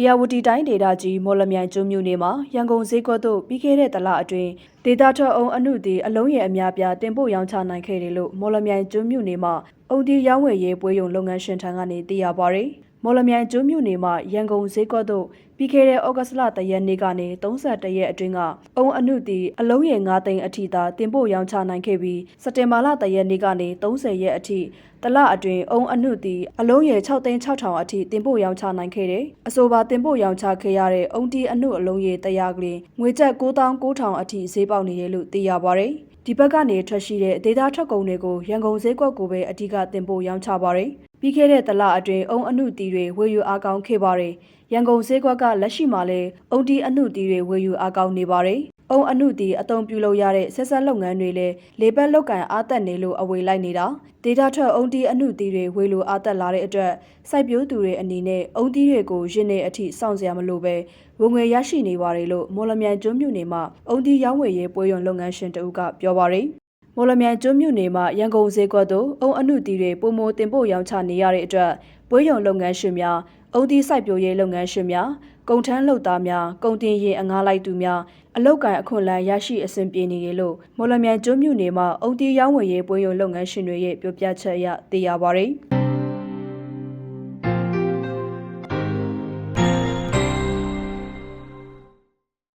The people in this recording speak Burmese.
။ယာဝတီတိုင်းဒေသကြီးမော်လမြိုင်ကျွန်းမြို့နယ်မှာရန်ကုန်ဈေးကွက်သို့ပြီးခဲ့တဲ့တလအတွင်းဒေတာထွက်အုံအနုသည်အလုံးရဲ့အများပြားတင်ပို့ရောင်းချနိုင်ခဲ့တယ်လို့မော်လမြိုင်ကျွန်းမြို့နယ်မှာအုံဒီရောင်းဝယ်ရေးပွဲရုံလုပ်ငန်းရှင်ထံကနေသိရပါဗျ။ မော်လမြိုင်ကျွန်းမြို့နယ်မှာရန်ကုန်ဈေးကွက်သို့ပြီးခဲ့တဲ့ဩဂတ်လတရက်နေ့ကနေ31ရက်အတွင်းကအုံအနုသည်အလုံးရဲ့9သိန်းအထိသာတင်ပို့ရောင်းချနိုင်ခဲ့ပြီးစက်တင်ဘာလတရက်နေ့ကနေ30ရက်အထိတလအတွင်းအုံအနုသည်အလုံးရဲ့6သိန်း6000အထိတင်ပို့ရောင်းချနိုင်ခဲ့တယ်။အဆိုပါတင်ပို့ရောင်းချခဲ့ရတဲ့အုံတီအနုအလုံးရဲ့တရားကလေးငွေကျပ်9900အထိဈေးပေါက်နေတယ်လို့သိရပါဗျ။ ဒီဘက်ကနေထွက်ရှိတဲ့ဒေတာထွက်ကုန်တွေကိုရန်ကုန်ဈေးကွက်ကိုပဲအဓိကတင်ပို့ရောင်းချပါရယ်။ပြီးခဲ့တဲ့တလအတွင်းအုံအနုတီတွေဝယ်ယူအားကောင်းခဲ့ပါရယ်။ရန်ကုန်ဈေးကွက်ကလက်ရှိမှာလည်းအုံတီအနုတီတွေဝယ်ယူအားကောင်းနေပါရယ်။ အုံအနုတီအုံပြုလုပ်ရတဲ့ဆက်ဆက်လုပ်ငန်းတွေလည်းလေပတ်လောက်ကန်အားသက်နေလို့အဝေလိုက်နေတာဒေတာထွက်အုံတီအနုတီတွေဝယ်လိုအားသက်လာတဲ့အတွက်စိုက်ပျိုးသူတွေအနေနဲ့အုံတီတွေကိုရင်းနေအထိစောင့်စရာမလိုပဲဝင်ငွေရရှိနေပါတယ်လို့မော်လမြိုင်ကျွန်းမြို့နယ်မှာအုံတီရောင်းဝယ်ရေးပွဲရုံလုပ်ငန်းရှင်တဦးကပြောပါရယ်မော်လမြိုင်ကျွန်းမြို့နယ်မှာရန်ကုန်ဈေးကွက်သို့အုံအနုတီတွေပုံမတင်ပို့ရောင်းချနေရတဲ့အတွက်ပွဲရုံလုပ်ငန်းရှင်များအုံတီစိုက်ပျိုးရေးလုပ်ငန်းရှင်များ ကုန်ထမ်းလုပ်သားများကုန်တင်ရင်အငားလိုက်သူများအလောက်ကန်အခွင့်အလမ်းရရှိအဆင်ပြေနေရလို့မော်လမြိုင်ကျွန်းမြို့နယ်မှာအုံတီရောင်းဝယ်ရေးပွဲရုံလုပ်ငန်းရှင်တွေရဲ့ပြောပြချက်အရသိရပါဗျ။